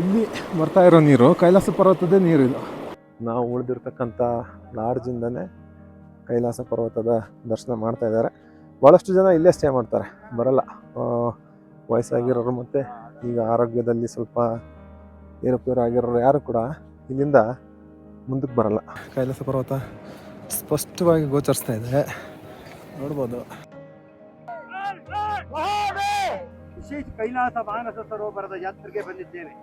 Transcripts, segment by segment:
ಇಲ್ಲಿ ಬರ್ತಾ ಇರೋ ನೀರು ಕೈಲಾಸ ಪರ್ವತದ ನೀರು ಇದು. ನಾವು ಉಳಿದಿರ್ತಕ್ಕಂಥ ಲಾಡ್ಜಿಂದನೇ ಕೈಲಾಸ ಪರ್ವತದ ದರ್ಶನ ಮಾಡ್ತಾ ಇದ್ದಾರೆ. ಭಾಳಷ್ಟು ಜನ ಇಲ್ಲೇ ಸ್ಟೇ ಮಾಡ್ತಾರೆ ಬರಲ್ಲ. ವಯಸ್ಸಾಗಿರೋರು ಮತ್ತು ಈಗ ಆರೋಗ್ಯದಲ್ಲಿ ಸ್ವಲ್ಪ ಏರುಪೇರು ಆಗಿರೋರು ಯಾರು ಕೂಡ ಇಲ್ಲಿಂದ ಮುಂದಕ್ಕೆ ಬರಲ್ಲ. ಕೈಲಾಸ ಪರ್ವತ ಸ್ಪಷ್ಟವಾಗಿ ಗೋಚರಿಸ್ತಾ ಇದೆ. ನೋಡ್ಬೋದು. ವಿಶೇಷ ಕೈಲಾಸ ಮಾನಸ ಸರೋವರದ ಯಾತ್ರೆಗೆ ಬಂದಿದ್ದೇನೆ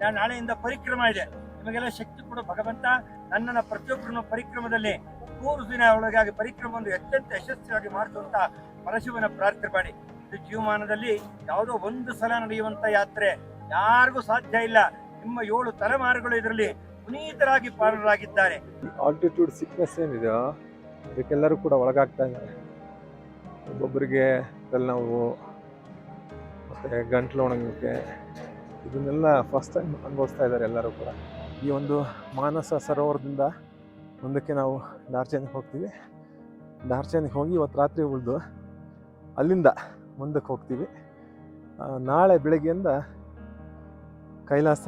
ನಾನು ನಾಳೆಯಿಂದ ಪರಿಕ್ರಮ ಇದೆ. ನಿಮಗೆಲ್ಲ ಶಕ್ತಿ ಕೊಡೋ ಭಗವಂತ. ನನ್ನನ್ನು ಪ್ರತಿಯೊಬ್ಬರನ್ನು ಪರಿಕ್ರಮದಲ್ಲಿ ಮೂರು ದಿನ ಒಳಗಾಗಿ ಪರಿಕ್ರಮವನ್ನು ಅತ್ಯಂತ ಯಶಸ್ವಿಯಾಗಿ ಮಾಡಿಸುವಂತಹ ಪರಶಿವನ ಪ್ರಾರ್ಥನೆ ಮಾಡಿ. ಇದು ಜೀವಮಾನದಲ್ಲಿ ಯಾವುದೋ ಒಂದು ಸಲ ನಡೆಯುವಂತ ಯಾತ್ರೆ ಯಾರಿಗೂ ಸಾಧ್ಯ ಇಲ್ಲ. ನಿಮ್ಮ ಏಳು ತಲೆಮಾರುಗಳು ಇದರಲ್ಲಿ ಪುನೀತರಾಗಿ ಪಾಲರಾಗಿದ್ದಾರೆ. ಆಲ್ಟಿಟ್ಯೂಡ್ ಸಿಕ್ನೆಸ್ ಏನಿದೆಯೋ, ಅದಕ್ಕೆಲ್ಲರೂ ಕೂಡ ಒಳಗಾಗ್ತಾ ಇದ್ದಾರೆ. ಒಬ್ಬೊಬ್ಬರಿಗೆ ತಲೆನೋವು, ಮತ್ತು ಗಂಟ್ಲು ಒಣಗೋಕ್ಕೆ ಇದನ್ನೆಲ್ಲ ಫಸ್ಟ್ ಟೈಮ್ ಅನುಭವಿಸ್ತಾ ಇದ್ದಾರೆ ಎಲ್ಲರೂ ಕೂಡ. ಈ ಒಂದು ಮಾನಸ ಸರೋವರದಿಂದ ಮುಂದಕ್ಕೆ ನಾವು ಡಾರ್ಚನಿಗೆ ಹೋಗ್ತೀವಿ. ಡಾರ್ಚನಿಗೆ ಹೋಗಿ ಇವತ್ತು ರಾತ್ರಿ ಉಳಿದು ಅಲ್ಲಿಂದ ಮುಂದಕ್ಕೆ ಹೋಗ್ತೀವಿ. ನಾಳೆ ಬೆಳಗ್ಗೆಯಿಂದ ಕೈಲಾಸ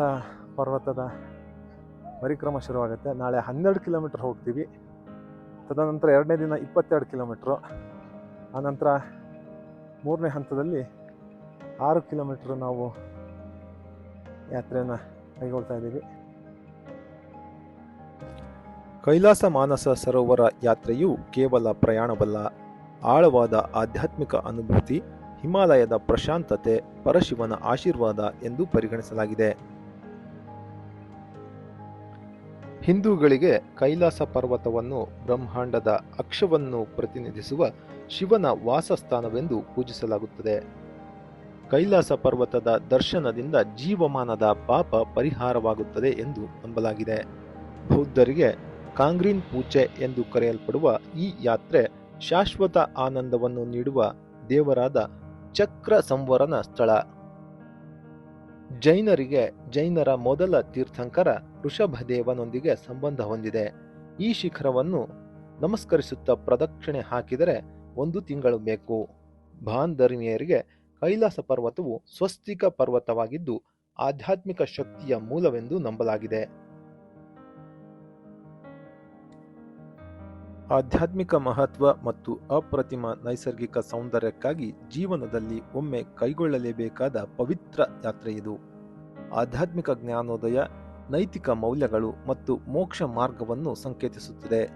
ಪರ್ವತದ ಪರಿಕ್ರಮ ಶುರುವಾಗುತ್ತೆ. ನಾಳೆ ಹನ್ನೆರಡು ಕಿಲೋಮೀಟ್ರ್ ಹೋಗ್ತೀವಿ. ತದನಂತರ ಎರಡನೇ ದಿನ ಇಪ್ಪತ್ತೆರಡು ಕಿಲೋಮೀಟ್ರು. ಆನಂತರ ಮೂರನೇ ಹಂತದಲ್ಲಿ ಆರು ಕಿಲೋಮೀಟ್ರ್ ನಾವು ಯಾತ್ರೆಯನ್ನು ಕೈಗೊಳ್ತಾ ಇದ್ದೀವಿ. ಕೈಲಾಸ ಮಾನಸ ಸರೋವರ ಯಾತ್ರೆಯು ಕೇವಲ ಪ್ರಯಾಣವಲ್ಲ, ಆಳವಾದ ಆಧ್ಯಾತ್ಮಿಕ ಅನುಭೂತಿ, ಹಿಮಾಲಯದ ಪ್ರಶಾಂತತೆ, ಪರಶಿವನ ಆಶೀರ್ವಾದ ಎಂದು ಪರಿಗಣಿಸಲಾಗಿದೆ. ಹಿಂದೂಗಳಿಗೆ ಕೈಲಾಸ ಪರ್ವತವನ್ನು ಬ್ರಹ್ಮಾಂಡದ ಅಕ್ಷವನ್ನು ಪ್ರತಿನಿಧಿಸುವ ಶಿವನ ವಾಸಸ್ಥಾನವೆಂದು ಪೂಜಿಸಲಾಗುತ್ತದೆ. ಕೈಲಾಸ ಪರ್ವತದ ದರ್ಶನದಿಂದ ಜೀವಮಾನದ ಪಾಪ ಪರಿಹಾರವಾಗುತ್ತದೆ ಎಂದು ನಂಬಲಾಗಿದೆ. ಬೌದ್ಧರಿಗೆ ಕಾಂಗ್ರೀನ್ ಪೂಜೆ ಎಂದು ಕರೆಯಲ್ಪಡುವ ಈ ಯಾತ್ರೆ ಶಾಶ್ವತ ಆನಂದವನ್ನು ನೀಡುವ ದೇವರಾದ ಚಕ್ರ ಸಂವರನ ಸ್ಥಳ. ಜೈನರಿಗೆ ಜೈನರ ಮೊದಲ ತೀರ್ಥಂಕರ ಋಷಭದೇವನೊಂದಿಗೆ ಸಂಬಂಧ ಹೊಂದಿದೆ. ಈ ಶಿಖರವನ್ನು ನಮಸ್ಕರಿಸುತ್ತಾ ಪ್ರದಕ್ಷಿಣೆ ಹಾಕಿದರೆ ಒಂದು ತಿಂಗಳು ಬೇಕು. ಭಾನ್ ಧರ್ಮೀಯರಿಗೆ ಕೈಲಾಸ ಪರ್ವತವು ಸ್ವಸ್ತಿಕ ಪರ್ವತವಾಗಿದ್ದು ಆಧ್ಯಾತ್ಮಿಕ ಶಕ್ತಿಯ ಮೂಲವೆಂದು ನಂಬಲಾಗಿದೆ. ಆಧ್ಯಾತ್ಮಿಕ ಮಹತ್ವ ಮತ್ತು ಅಪ್ರತಿಮ ನೈಸರ್ಗಿಕ ಸೌಂದರ್ಯಕ್ಕಾಗಿ ಜೀವನದಲ್ಲಿ ಒಮ್ಮೆ ಕೈಗೊಳ್ಳಲೇಬೇಕಾದ ಪವಿತ್ರ ಯಾತ್ರೆ ಇದು. ಆಧ್ಯಾತ್ಮಿಕ ಜ್ಞಾನೋದಯ, ನೈತಿಕ ಮೌಲ್ಯಗಳು ಮತ್ತು ಮೋಕ್ಷ ಮಾರ್ಗವನ್ನು ಸಂಕೇತಿಸುತ್ತದೆ.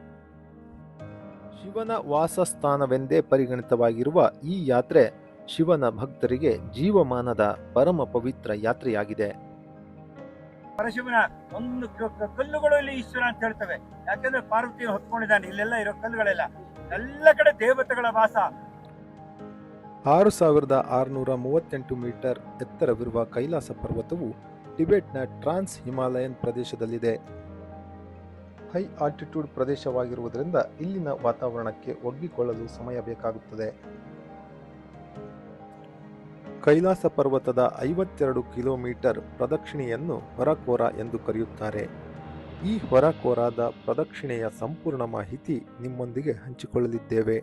ಶಿವನ ವಾಸಸ್ಥಾನವೆಂದೇ ಪರಿಗಣಿತವಾಗಿರುವ ಈ ಯಾತ್ರೆ ಶಿವನ ಭಕ್ತರಿಗೆ ಜೀವಮಾನದ ಪರಮ ಪವಿತ್ರ ಯಾತ್ರೆಯಾಗಿದೆ. ಪರಶಿವನ ಒಂದು ಕಲ್ಲುಗಳು ಇಲ್ಲಿ ಈಶ್ವರ ಅಂತ ಹೇಳ್ತವೆ. ಯಾಕಂದ್ರೆ ಪಾರ್ವತಿ ಹೊತ್ಕೊಂಡಿದ್ದಾನೆ ಇಲ್ಲೆಲ್ಲ ಇರೋ ಕಲ್ಲುಗಳೆಲ್ಲ. ಎಲ್ಲ ಕಡೆ ದೇವತೆಗಳ ವಾಸ. ಆರು ಸಾವಿರದ ಆರುನೂರ ಮೂವತ್ತೆಂಟು ಮೀಟರ್ ಎತ್ತರವಿರುವ ಕೈಲಾಸ ಪರ್ವತವು ಟಿಬೆಟ್ನ ಟ್ರಾನ್ಸ್ ಹಿಮಾಲಯನ್ ಪ್ರದೇಶದಲ್ಲಿದೆ. ಹೈ ಆಲ್ಟಿಟ್ಯೂಡ್ ಪ್ರದೇಶವಾಗಿರುವುದರಿಂದ ಇಲ್ಲಿನ ವಾತಾವರಣಕ್ಕೆ ಒಗ್ಗಿಕೊಳ್ಳಲು ಸಮಯ ಬೇಕಾಗುತ್ತದೆ. ಕೈಲಾಸ ಪರ್ವತದ ಐವತ್ತೆರಡು ಕಿಲೋಮೀಟರ್ ಪ್ರದಕ್ಷಿಣೆಯನ್ನು ಹೊರಕೋರ ಎಂದು ಕರೆಯುತ್ತಾರೆ. ಈ ಹೊರಕೋರಾದ ಪ್ರದಕ್ಷಿಣೆಯ ಸಂಪೂರ್ಣ ಮಾಹಿತಿ ನಿಮ್ಮೊಂದಿಗೆ ಹಂಚಿಕೊಳ್ಳಲಿದ್ದೇವೆ.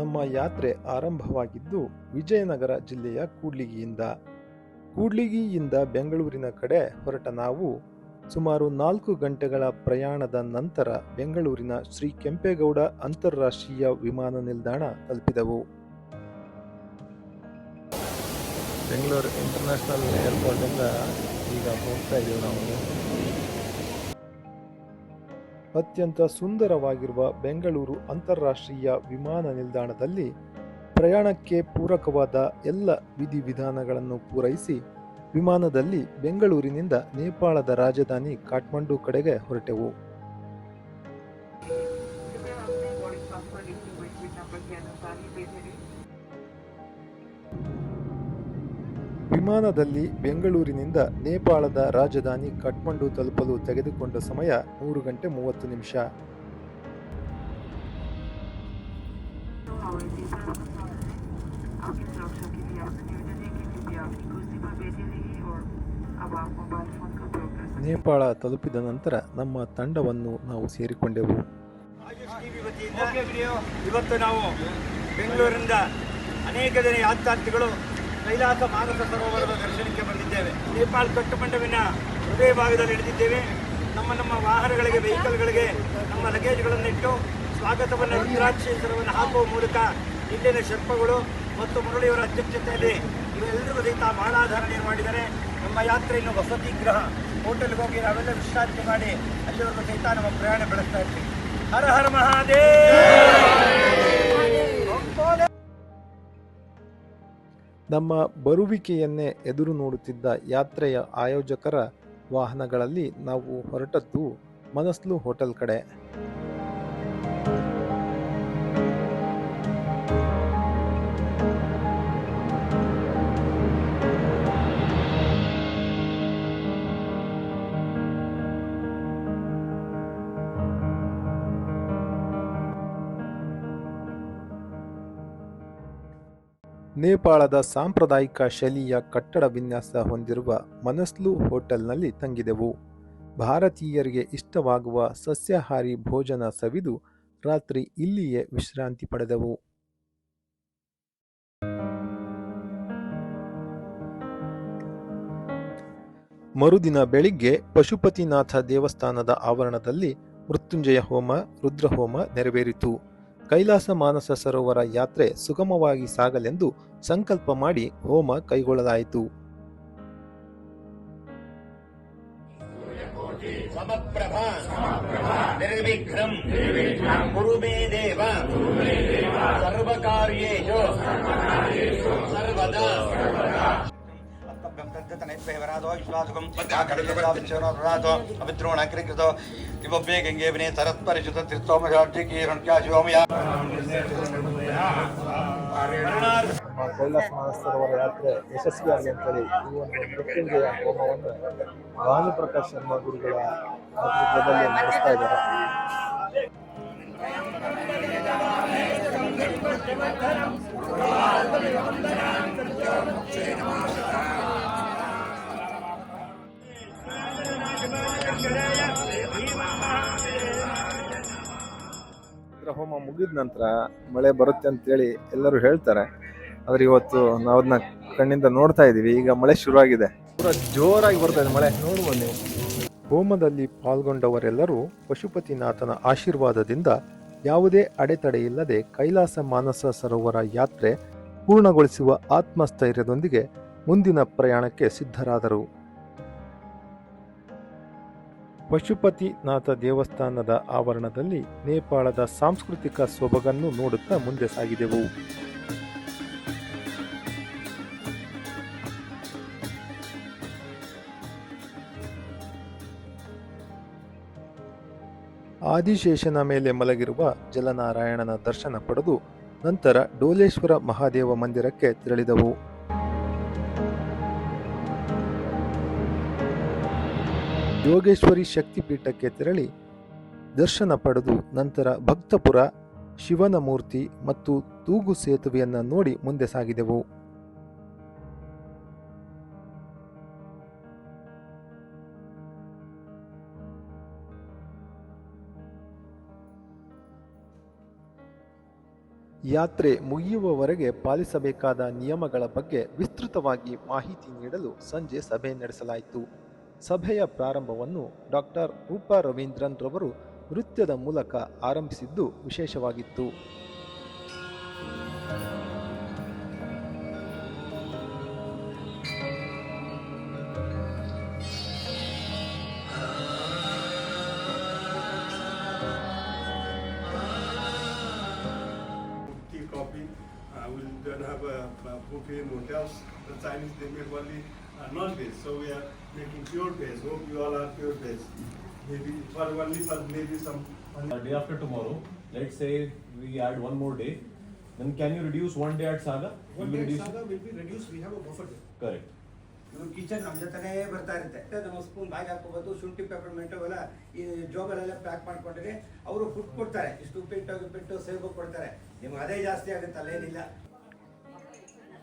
ನಮ್ಮ ಯಾತ್ರೆ ಆರಂಭವಾಗಿದ್ದು ವಿಜಯನಗರ ಜಿಲ್ಲೆಯ ಕೂಡ್ಲಿಗಿಯಿಂದ. ಕೂಡ್ಲಿಗಿಯಿಂದ ಬೆಂಗಳೂರಿನ ಕಡೆ ಹೊರಟ ನಾವು ಸುಮಾರು ನಾಲ್ಕು ಗಂಟೆಗಳ ಪ್ರಯಾಣದ ನಂತರ ಬೆಂಗಳೂರಿನ ಶ್ರೀ ಕೆಂಪೇಗೌಡ ಅಂತಾರಾಷ್ಟ್ರೀಯ ವಿಮಾನ ನಿಲ್ದಾಣ ತಲುಪಿದವು. ಬೆಂಗಳೂರು ಇಂಟರ್ನ್ಯಾಷನಲ್ ಏರ್ಪೋರ್ಟಿಂದ ಈಗ ಹೋಗ್ತಾ ಇದ್ದೀವಿ ನಾವು. ಅತ್ಯಂತ ಸುಂದರವಾಗಿರುವ ಬೆಂಗಳೂರು ಅಂತಾರಾಷ್ಟ್ರೀಯ ವಿಮಾನ ನಿಲ್ದಾಣದಲ್ಲಿ ಪ್ರಯಾಣಕ್ಕೆ ಪೂರಕವಾದ ಎಲ್ಲ ವಿಧಿವಿಧಾನಗಳನ್ನು ಪೂರೈಸಿ ವಿಮಾನದಲ್ಲಿ ಬೆಂಗಳೂರಿನಿಂದ ನೇಪಾಳದ ರಾಜಧಾನಿ ಕಾಠ್ಮಂಡು ಕಡೆಗೆ ಹೊರಟೆವು. ವಿಮಾನದಲ್ಲಿ ಬೆಂಗಳೂರಿನಿಂದ ನೇಪಾಳದ ರಾಜಧಾನಿ ಕಠ್ಮಂಡು ತಲುಪಲು ತೆಗೆದುಕೊಂಡ ಸಮಯ ಮೂರು ಗಂಟೆ ಮೂವತ್ತು ನಿಮಿಷ. ನೇಪಾಳ ತಲುಪಿದ ನಂತರ ನಮ್ಮ ತಂಡವನ್ನು ನಾವು ಸೇರಿಕೊಂಡೆವು. ಇವತ್ತು ನಾವು ಬೆಂಗಳೂರಿನಿಂದ ಅನೇಕ ಜನ ಯಾತ್ರಾರ್ಥಿಗಳು ಕೈಲಾಸ ಮಾನಸ ಸರೋವರದ ದರ್ಶನಕ್ಕೆ ಬಂದಿದ್ದೇವೆ. ನೇಪಾಳ ಕಟ್ಟುಮಂಡವಿನ ಹೃದಯ ಭಾಗದಲ್ಲಿ ಹಿಡಿದಿದ್ದೇವೆ ನಮ್ಮ ನಮ್ಮ ವಾಹನಗಳಿಗೆ, ವೆಹಿಕಲ್ಗಳಿಗೆ, ನಮ್ಮ ಲಗೇಜ್ಗಳನ್ನಿಟ್ಟು ಸ್ವಾಗತವನ್ನು ರುದ್ರಾಕ್ಷೇಶ್ವರವನ್ನು ಹಾಕುವ ಮೂಲಕ ಇಲ್ಲಿನ ಶಿಲ್ಪಗಳು ಮತ್ತು ಮುರಳಿಯವರ ಅಧ್ಯಕ್ಷತೆಯಲ್ಲಿ ಇವೆಲ್ಲರಿಗೂ ಸಹಿತ ಮಾಲಾಧಾರಣೆ ಮಾಡಿದ್ದಾರೆ ನಮ್ಮ ಯಾತ್ರೆಯನ್ನು ವಸತಿ ಗೃಹ ಹೋಟೆಲ್ಗೆ ಹೋಗಿ ನಾವೆಲ್ಲ ವಿಶ್ರಾಂತಿ ಮಾಡಿ ಅಲ್ಲಿವರೆಗೂ ಸಹಿತ ನಮ್ಮ ಪ್ರಯಾಣ ಬೆಳೆಸ್ತಾ ಇರ್ತೀವಿ. ಹರ ಹರ ಮಹಾದೇವ್! ನಮ್ಮ ಬರುವಿಕೆಯನ್ನೇ ಎದುರು ನೋಡುತ್ತಿದ್ದ ಯಾತ್ರೆಯ ಆಯೋಜಕರ ವಾಹನಗಳಲ್ಲಿ ನಾವು ಹೊರಟದ್ದು ಮನಸ್ಲು ಹೋಟೆಲ್ ಕಡೆ. ನೇಪಾಳದ ಸಾಂಪ್ರದಾಯಿಕ ಶೈಲಿಯ ಕಟ್ಟಡ ವಿನ್ಯಾಸ ಹೊಂದಿರುವ ಮನಸ್ಲು ಹೋಟೆಲ್ನಲ್ಲಿ ತಂಗಿದೆವು. ಭಾರತೀಯರಿಗೆ ಇಷ್ಟವಾಗುವ ಸಸ್ಯಾಹಾರಿ ಭೋಜನ ಸವಿದು ರಾತ್ರಿ ಇಲ್ಲಿಯೇ ವಿಶ್ರಾಂತಿ ಪಡೆದೆವು. ಮರುದಿನ ಬೆಳಿಗ್ಗೆ ಪಶುಪತಿನಾಥ ದೇವಸ್ಥಾನದ ಆವರಣದಲ್ಲಿ ಮೃತ್ಯುಂಜಯ ಹೋಮ, ರುದ್ರಹೋಮ ನೆರವೇರಿತು. ಕೈಲಾಸ ಮಾನಸ ಸರೋವರ ಯಾತ್ರೆ ಸುಗಮವಾಗಿ ಸಾಗಲೆಂದು ಸಂಕಲ್ಪ ಮಾಡಿ ಹೋಮ ಕೈಗೊಳ್ಳಲಾಯಿತು. ಸರ್ವದಾ ಅವಿದ್ರೋಣಕೃತ ಇವೊಬ್ಬೇ ಗಂಗೆ ವಿನೇ ಸರತ್ಪರಿಶುತ ತೀರ್ಥೋಮಶಾಬ್ಜಿ ಕೀರಣಕ್ಯಾ ಶಿವಮಯ ಆ ಕೈಲಾಸ ಮಾನಸ ಸರೋವರ ಯಾತ್ರೆ ಯಶಸ್ವಿಯಾಗಿ ಅಂತೇಳಿ ಈ ಒಂದು ಮೃತ್ಯುಂಜಯ ಹೋಮವನ್ನು ಭಾನುಪ್ರಕಾಶ್ ಎಂಬ ಗುರುಗಳ ನೇತೃತ್ವದಲ್ಲಿ ಇದ್ದಾರೆ. ರುದ್ರ ಹೋಮ ಮುಗಿದ ನಂತರ ಮಳೆ ಬರುತ್ತೆ ಅಂತೇಳಿ ಎಲ್ಲರೂ ಹೇಳ್ತಾರೆ. ಆದ್ರೆ ಇವತ್ತು ನಾವು ಅದನ್ನ ಕಣ್ಣಿಂದ ನೋಡ್ತಾ ಇದೀವಿ. ಈಗ ಮಳೆ ಶುರುವಾಗಿದೆ. ಪೂರ ಜೋರಾಗಿ ಬರ್ತಾ ಇದೆ ಮಳೆ. ನೋಡ್ಬೋದು ಹೋಮದಲ್ಲಿ ಪಾಲ್ಗೊಂಡವರೆಲ್ಲರೂ ಪಶುಪತಿನಾಥನ ಆಶೀರ್ವಾದದಿಂದ ಯಾವುದೇ ಅಡೆತಡೆ ಇಲ್ಲದೆ ಕೈಲಾಸ ಮಾನಸ ಸರೋವರ ಯಾತ್ರೆ ಪೂರ್ಣಗೊಳಿಸುವ ಆತ್ಮಸ್ಥೈರ್ಯದೊಂದಿಗೆ ಮುಂದಿನ ಪ್ರಯಾಣಕ್ಕೆ ಸಿದ್ಧರಾದರು. ಪಶುಪತಿನಾಥ ದೇವಸ್ಥಾನದ ಆವರಣದಲ್ಲಿ ನೇಪಾಳದ ಸಾಂಸ್ಕೃತಿಕ ಸೊಬಗನ್ನು ನೋಡುತ್ತಾ ಮುಂದೆ ಸಾಗಿದೆವು. ಆದಿಶೇಷನ ಮೇಲೆ ಮಲಗಿರುವ ಜಲನಾರಾಯಣನ ದರ್ಶನ ಪಡೆದು ನಂತರ ಡೋಲೇಶ್ವರ ಮಹಾದೇವ ಮಂದಿರಕ್ಕೆ ತೆರಳಿದವು. ಯೋಗೇಶ್ವರಿ ಶಕ್ತಿಪೀಠಕ್ಕೆ ತೆರಳಿ ದರ್ಶನ ಪಡೆದು ನಂತರ ಭಕ್ತಪುರ, ಶಿವನ ಮೂರ್ತಿ ಮತ್ತು ತೂಗು ಸೇತುವೆಯನ್ನು ನೋಡಿ ಮುಂದೆ ಸಾಗಿದೆವು. ಯಾತ್ರೆ ಮುಗಿಯುವವರೆಗೆ ಪಾಲಿಸಬೇಕಾದ ನಿಯಮಗಳ ಬಗ್ಗೆ ವಿಸ್ತೃತವಾಗಿ ಮಾಹಿತಿ ನೀಡಲು ಸಂಜೆ ಸಭೆ ನಡೆಸಲಾಯಿತು. ಸಭೆಯ ಪ್ರಾರಂಭವನ್ನು ಡಾಕ್ಟರ್ ರೂಪಾ ರವೀಂದ್ರನ್ ರವರು ನೃತ್ಯದ ಮೂಲಕ ಆರಂಭಿಸಿದ್ದು ವಿಶೇಷವಾಗಿತ್ತು. Uh, we'll then have a, a buffet hotels. The Chinese they make only uh, non-veg, so we are making pure paste. Hope you all are pure paste. Maybe for only for maybe some. Uh, day after tomorrow, let's say we add one more day, then can you reduce one day at Saga? One day at saga will be reduced. We have a buffer day. Correct. ನಮ್ಮ kitchen ನಮ್ಮ ಜೊತೆನೇ ಬರ್ತಾ ಇರುತ್ತೆ ನಮ್ಮ spoon ಬಾಗಿ ಹಾಕೋಬೋದು ಶುಂಠಿ peppermint ಎಲ್ಲ ಈ ಜೋಬಲೆಲ್ಲ ಪ್ಯಾಕ್ ಮಾಡ್ಕೊಂಡ್ರೆ ಅವರು ಫುಡ್ ಕೊಡ್ತಾರೆ ಇಷ್ಟು ಉಪ್ಪಿಟ್ಟು ಉಪ್ಪಿಟ್ಟು ಸೇಬು ಕೊಡ್ತಾರೆ ನಿಮ್ಗೆ ಅದೇ ಜಾಸ್ತಿ ಆಗುತ್ತೆ ಅಲ್ಲೇನಿಲ್ಲ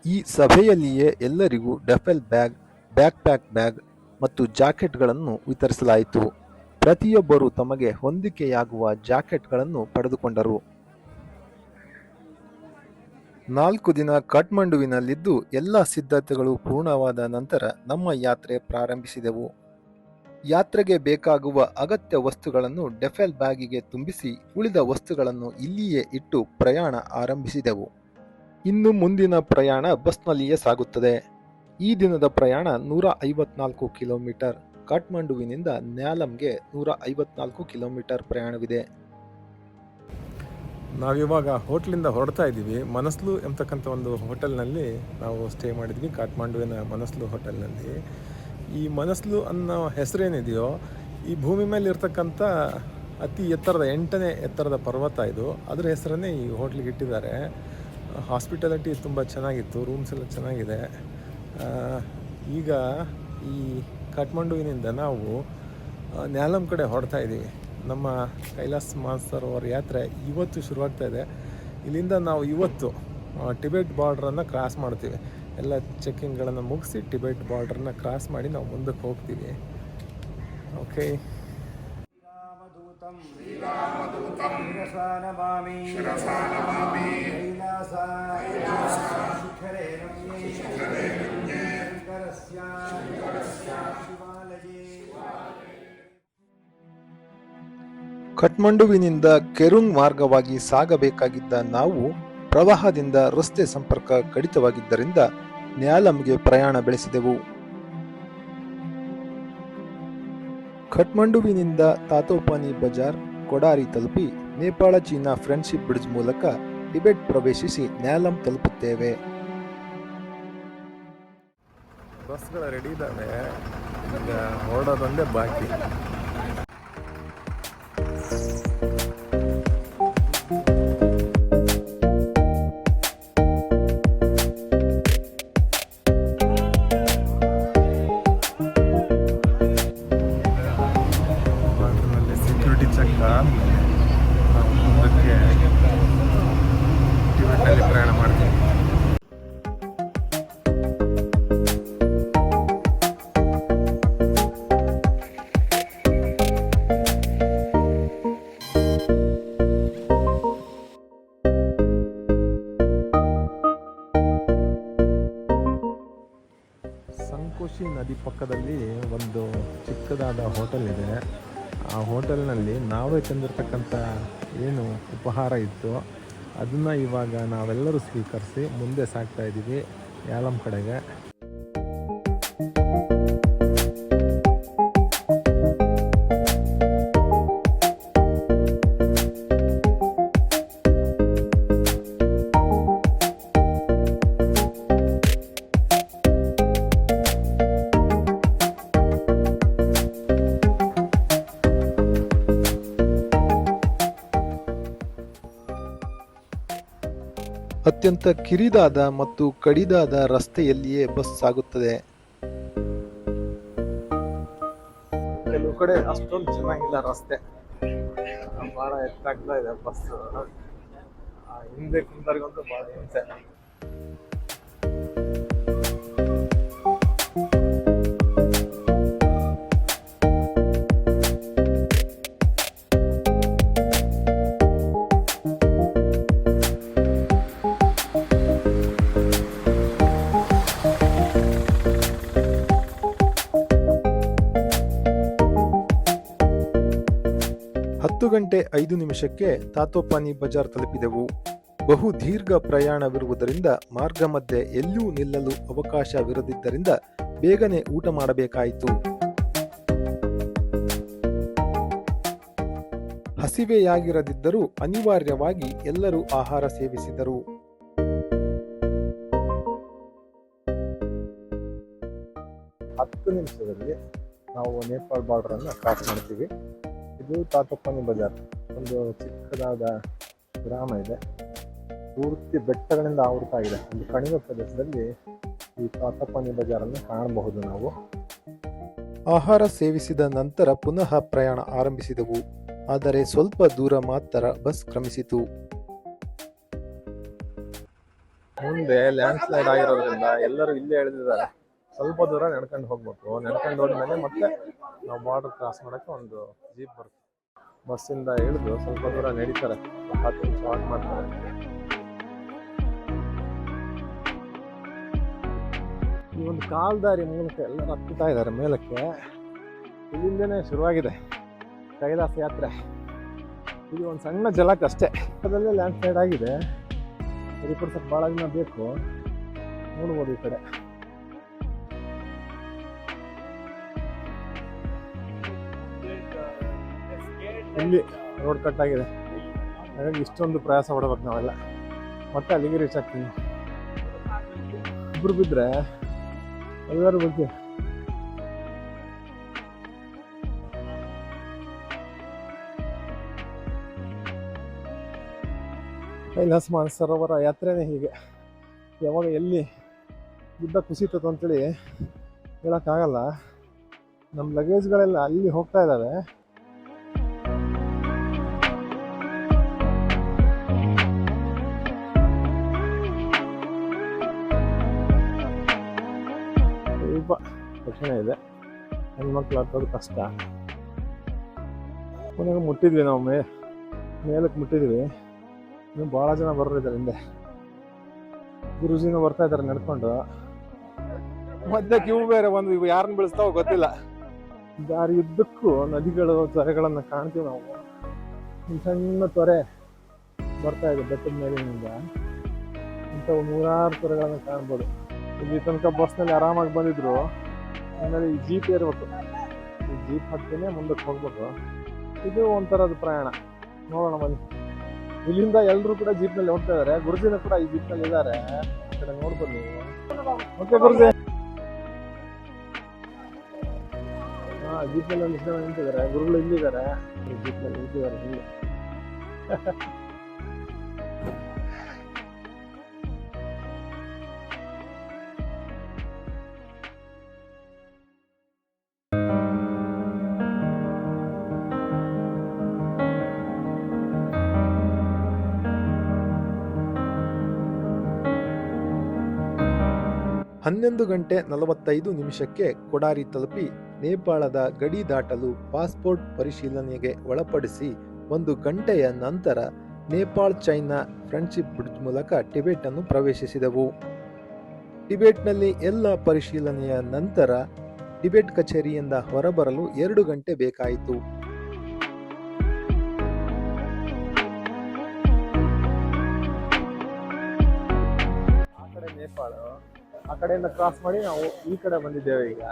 ಈ ಸಭೆಯಲ್ಲಿಯೇ ಎಲ್ಲರಿಗೂ duffel bag backpack bag ಮತ್ತು ಜಾಕೆಟ್ಗಳನ್ನು ವಿತರಿಸಲಾಯಿತು. ಪ್ರತಿಯೊಬ್ಬರು ತಮಗೆ ಹೊಂದಿಕೆಯಾಗುವ ಜಾಕೆಟ್ಗಳನ್ನು ಪಡೆದುಕೊಂಡರು. ನಾಲ್ಕು ದಿನ ಕಾಠ್ಮಂಡುವಿನಲ್ಲಿದ್ದು ಎಲ್ಲ ಸಿದ್ಧತೆಗಳು ಪೂರ್ಣವಾದ ನಂತರ ನಮ್ಮ ಯಾತ್ರೆ ಪ್ರಾರಂಭಿಸಿದೆವು. ಯಾತ್ರೆಗೆ ಬೇಕಾಗುವ ಅಗತ್ಯ ವಸ್ತುಗಳನ್ನು ಡೆಫೆಲ್ ಬ್ಯಾಗಿಗೆ ತುಂಬಿಸಿ ಉಳಿದ ವಸ್ತುಗಳನ್ನು ಇಲ್ಲಿಯೇ ಇಟ್ಟು ಪ್ರಯಾಣ ಆರಂಭಿಸಿದೆವು. ಇನ್ನು ಮುಂದಿನ ಪ್ರಯಾಣ ಬಸ್ನಲ್ಲಿಯೇ ಸಾಗುತ್ತದೆ. ಈ ದಿನದ ಪ್ರಯಾಣ ನೂರ ಐವತ್ನಾಲ್ಕು ಕಿಲೋಮೀಟರ್. ಕಾಠ್ಮಂಡುವಿನಿಂದ ನ್ಯಾಲಂಗೆ ನೂರ ಐವತ್ನಾಲ್ಕು ಕಿಲೋಮೀಟರ್ ಪ್ರಯಾಣವಿದೆ. ನಾವಿವಾಗ ಹೋಟ್ಲಿಂದ ಹೊರಡ್ತಾ ಇದ್ದೀವಿ. ಮನಸ್ಲು ಎಂಬತಕ್ಕಂಥ ಒಂದು ಹೋಟೆಲ್ನಲ್ಲಿ ನಾವು ಸ್ಟೇ ಮಾಡಿದ್ವಿ, ಕಾಠ್ಮಂಡುವಿನ ಮನಸ್ಲು ಹೋಟೆಲ್ನಲ್ಲಿ. ಈ ಮನಸ್ಲು ಅನ್ನೋ ಹೆಸರೇನಿದೆಯೋ, ಈ ಭೂಮಿ ಮೇಲೆ ಇರ್ತಕ್ಕಂಥ ಅತಿ ಎತ್ತರದ, ಎಂಟನೇ ಎತ್ತರದ ಪರ್ವತ ಇದು. ಅದರ ಹೆಸರನ್ನೇ ಈ ಹೋಟ್ಲಿಗೆ ಇಟ್ಟಿದ್ದಾರೆ. ಹಾಸ್ಪಿಟಾಲಿಟಿ ತುಂಬ ಚೆನ್ನಾಗಿತ್ತು, ರೂಮ್ಸ್ ಎಲ್ಲ ಚೆನ್ನಾಗಿದೆ. ಈಗ ಈ ಕಾಠ್ಮಂಡುವಿನಿಂದ ನಾವು ನ್ಯಾಲಂ ಕಡೆ ಹೊರಡ್ತಾ ಇದ್ದೀವಿ ನಮ್ಮ ಕೈಲಾಸ್ ಮಾನ್ಸರೋವರ ಯಾತ್ರೆ ಇವತ್ತು ಶುರುವಾಗ್ತಾ ಇದೆ. ಇಲ್ಲಿಂದ ನಾವು ಇವತ್ತು ಟಿಬೆಟ್ ಬಾರ್ಡ್ರನ್ನು ಕ್ರಾಸ್ ಮಾಡ್ತೀವಿ. ಎಲ್ಲ ಚೆಕ್ಕಿಂಗ್ಗಳನ್ನು ಮುಗಿಸಿ ಟಿಬೆಟ್ ಬಾರ್ಡ್ರನ್ನ ಕ್ರಾಸ್ ಮಾಡಿ ನಾವು ಮುಂದಕ್ಕೆ ಹೋಗ್ತೀವಿ. ಓಕೆ ಕೈಲಾಸ ಕಠ್ಮಂಡುವಿನಿಂದ ಕೆರುಂಗ್ ಮಾರ್ಗವಾಗಿ ಸಾಗಬೇಕಾಗಿದ್ದ ನಾವು ಪ್ರವಾಹದಿಂದ ರಸ್ತೆ ಸಂಪರ್ಕ ಕಡಿತವಾಗಿದ್ದರಿಂದ ನ್ಯಾಲಂಗೆ ಪ್ರಯಾಣ ಬೆಳೆಸಿದೆವು. ಕಠ್ಮಂಡುವಿನಿಂದ ತಾತೋಪಾನಿ ಬಜಾರ್, ಕೊಡಾರಿ ತಲುಪಿ ನೇಪಾಳ ಚೀನಾ ಫ್ರೆಂಡ್ಶಿಪ್ ಬ್ರಿಡ್ಜ್ ಮೂಲಕ ಟಿಬೆಟ್ ಪ್ರವೇಶಿಸಿ ನ್ಯಾಲಂ ತಲುಪುತ್ತೇವೆ. ಬಸ್ಗಳು ರೆಡಿ ಇದ್ದಾವೆ. ಈಗ ಹೊರಡೋದೊಂದೇ ಬಾಕಿ. ಆ ಹೋಟೆಲ್ನಲ್ಲಿ ನಾವೇ ತಂದಿರತಕ್ಕಂಥ ಏನು ಉಪಹಾರ ಇತ್ತು ಅದನ್ನು ಇವಾಗ ನಾವೆಲ್ಲರೂ ಸ್ವೀಕರಿಸಿ ಮುಂದೆ ಸಾಗ್ತಾ ಇದ್ದೀವಿ ಯಾಲಂ ಕಡೆಗೆ. ಅತ್ಯಂತ ಕಿರಿದಾದ ಮತ್ತು ಕಡಿದಾದ ರಸ್ತೆಯಲ್ಲಿಯೇ ಬಸ್ ಸಾಗುತ್ತದೆ. ಕೆಲವು ಕಡೆ ಅಷ್ಟೊಂದು ಚೆನ್ನಾಗಿಲ್ಲ ರಸ್ತೆ. ಬಹಳ ಎತ್ತಾಗ್ತಾ ಇದೆ ಬಸ್. ಹಿಂದೆ ಕುಂದರ್ಗಂತೂ ಬಹಳ ಹಿಂಸೆ ಗಂಟೆ ಐದು ನಿಮಿಷಕ್ಕೆ ತಾತೋಪಾನಿ ಬಜಾರ್ ತಲುಪಿದೆವು. ಬಹು ದೀರ್ಘ ಪ್ರಯಾಣವಿರುವುದರಿಂದ ಮಾರ್ಗ ಮಧ್ಯೆ ಎಲ್ಲೂ ನಿಲ್ಲಲು ಅವಕಾಶವಿರದಿದ್ದರಿಂದ ಬೇಗನೆ ಊಟ ಮಾಡಬೇಕಾಯಿತು. ಹಸಿವೆಯಾಗಿರದಿದ್ದರೂ ಅನಿವಾರ್ಯವಾಗಿ ಎಲ್ಲರೂ ಆಹಾರ ಸೇವಿಸಿದರು. ಹತ್ತು ನಿಮಿಷದಲ್ಲಿ ನಾವು ನೇಪಾಳ ಬಾರ್ಡರನ್ನು ಕ್ರಾಸ್ ಮಾಡ್ತೀವಿ. ಇದು ತಾತಪ್ಪನಿ ಬಜಾರ್ ಒಂದು ಚಿಕ್ಕದಾದ ಗ್ರಾಮ ಇದೆ. ಪೂರ್ತಿ ಬೆಟ್ಟಗಳಿಂದ ಆವೃತ ಆಗಿದೆ. ಒಂದು ಕಣಿವೆ ಪ್ರದೇಶದಲ್ಲಿ ಈ ತಾತಪ್ಪನಿ ಬಜಾರನ್ನು ಕಾಣಬಹುದು ನಾವು. ಆಹಾರ ಸೇವಿಸಿದ ನಂತರ ಪುನಃ ಪ್ರಯಾಣ ಆರಂಭಿಸಿದವು. ಆದರೆ ಸ್ವಲ್ಪ ದೂರ ಮಾತ್ರ ಬಸ್ ಕ್ರಮಿಸಿತು. ಮುಂದೆ ಲ್ಯಾಂಡ್ ಸ್ಲೈಡ್ ಆಗಿರೋದ್ರಿಂದ ಎಲ್ಲರೂ ಇಲ್ಲೇ ಎಳೆದಿದ್ದಾರೆ ಸ್ವಲ್ಪ ದೂರ ನಡ್ಕೊಂಡು ಹೋಗ್ಬೇಕು. ನಡ್ಕೊಂಡು ಹೋದ್ಮೇಲೆ ಮತ್ತೆ ನಾವು ಬಾರ್ಡರ್ ಕ್ರಾಸ್ ಮಾಡೋಕ್ಕೆ ಒಂದು ಜೀಪ್ ಬರುತ್ತೆ. ಬಸ್ಸಿಂದ ಇಳಿದು ಸ್ವಲ್ಪ ದೂರ ನಡೀತಾರೆ. ಹತ್ತು ನಿಮಿಷ ವಾಕ್ ಮಾಡ್ತಾರೆ. ಈ ಒಂದು ಕಾಲ್ದಾರಿ ಮೂಲಕ ಎಲ್ಲರೂ ಹತ್ತುತ್ತಾ ಇದ್ದಾರೆ. ಮೇಲಕ್ಕೆ ಇಲ್ಲಿಂದನೇ ಶುರುವಾಗಿದೆ. ಕೈಲಾಸ ಯಾತ್ರೆ. ಇದು ಒಂದು ಸಣ್ಣ ಜಲಕ್ಕೆ ಅಷ್ಟೇ. ಅದರಲ್ಲೇ ಲ್ಯಾಂಡ್ ಸ್ಲೈಡ್ ಆಗಿದೆ ಸರಿಪಡಿಸಕ್ಕೆ ಭಾಳ ದಿನ ಬೇಕು. ನೋಡ್ಬೋದು ಈ ಕಡೆ. ಇಲ್ಲಿ ರೋಡ್ ಕಟ್ ಆಗಿದೆ. ಹಾಗಾಗಿ ಇಷ್ಟೊಂದು ಪ್ರಯಾಸ ಪಡ್ಬೇಕು ನಾವೆಲ್ಲ. ಮತ್ತೆ ಅಲ್ಲಿಗೆ ರೀಚ್ ಆಗ್ತೀನಿ. ಇಬ್ರು ಬಿದ್ದರೆ ಎಲ್ಲರೂ ಬಗ್ಗೆ ಕೈಲಾಸ ಮಾನಸರೋವರ ಯಾತ್ರೆನೇ ಹೀಗೆ. ಯಾವಾಗ ಎಲ್ಲಿ ಗುಡ್ಡ ಕುಸಿತತ್ತು ಅಂತೇಳಿ ಹೇಳೋಕ್ಕಾಗಲ್ಲ. ನಮ್ಮ ಲಗೇಜ್ಗಳೆಲ್ಲ ಅಲ್ಲಿ ಹೋಗ್ತಾ ಇದ್ದಾವೆ ಇದೆ. ಹೆಣ್ಮಕ್ಳು ಹತ್ತೋದು ಕಷ್ಟ. ಕೊನೆಗೆ ಮುಟ್ಟಿದ್ವಿ ನಾವು ಮೇ, ಮೇಲಕ್ಕೆ ಮುಟ್ಟಿದ್ವಿ. ಇನ್ನು ಭಾಳ ಜನ ಬರೋರಿದ್ದಾರೆ ಹಿಂದೆ. ಗುರುಜಿನೂ ಬರ್ತಾ ಇದ್ದಾರೆ ನಡ್ಕೊಂಡು. ಮಧ್ಯಕ್ಕೆ ಕ್ಯೂ ಬೇರೆ ಒಂದು ಇವು ಯಾರನ್ನ ಬೆಳೆಸ್ತಾವೋ ಗೊತ್ತಿಲ್ಲ. ದಾರಿ ಉದ್ದಕ್ಕೂ ನದಿಗಳು ತೊರೆಗಳನ್ನು ಕಾಣ್ತೀವಿ ನಾವು. ಸಣ್ಣ ತೊರೆ ಬರ್ತಾ ಇದೆ ಬೆಟ್ಟದ ಮೇಲಿನಿಂದ. ಇಂಥವು ನೂರಾರು ತೊರೆಗಳನ್ನು ಕಾಣ್ಬೋದು. ಇಲ್ಲಿ ತನಕ ಬಸ್ನಲ್ಲಿ ಆರಾಮಾಗಿ ಬಂದಿದ್ರು. ಆಮೇಲೆ ಈ ಜೀಪ್ ಏರ್ಬೇಕು. ಈ ಜೀಪ್ ಹತ್ತಿನೇ ಮುಂದಕ್ಕೆ ಹೋಗ್ಬೇಕು. ಇದು ಒಂಥರದ ಪ್ರಯಾಣ. ನೋಡೋಣ ಬನ್ನಿ. ಇಲ್ಲಿಂದ ಎಲ್ಲರೂ ಕೂಡ ಜೀಪ್ನಲ್ಲಿ ಹೋಗ್ತಾ ಇದ್ದಾರೆ ಗುರುಜಿನ ಕೂಡ ಈ ಜೀಪ್ನಲ್ಲಿ ಇದ್ದಾರೆ ಕಡೆ ನೋಡ್ಬೋದು ನೀವು. ಓಕೆ ಗುರುಜಿ. ಹಾ ಜೀಪ್ನಲ್ಲಿ ಒಂದಿಷ್ಟು ಜನ ನಿಂತಿದ್ದಾರೆ. ಗುರುಗಳು ಇಲ್ಲಿದ್ದಾರೆ. ಜೀಪ್ನಲ್ಲಿ ನಿಂತಿದ್ದಾರೆ ಇಲ್ಲಿ. ಹನ್ನೊಂದು ಗಂಟೆ ನಲವತ್ತೈದು ನಿಮಿಷಕ್ಕೆ ಕೊಡಾರಿ ತಲುಪಿ ನೇಪಾಳದ ಗಡಿ ದಾಟಲು ಪಾಸ್ಪೋರ್ಟ್ ಪರಿಶೀಲನೆಗೆ ಒಳಪಡಿಸಿ ಒಂದು ಗಂಟೆಯ ನಂತರ ನೇಪಾಳ್ ಚೈನಾ ಫ್ರೆಂಡ್ಶಿಪ್ ಬ್ರಿಡ್ಜ್ ಮೂಲಕ ಟಿಬೆಟ್ ಅನ್ನು ಪ್ರವೇಶಿಸಿದವು. ಟಿಬೆಟ್ನಲ್ಲಿ ಎಲ್ಲ ಪರಿಶೀಲನೆಯ ನಂತರ ಟಿಬೆಟ್ ಕಚೇರಿಯಿಂದ ಹೊರಬರಲು ಎರಡು ಗಂಟೆ ಬೇಕಾಯಿತು. ಆ ಕಡೆಯಿಂದ ಕ್ರಾಸ್ ಮಾಡಿ ನಾವು ಈ ಕಡೆ ಬಂದಿದ್ದೇವೆ ಈಗ.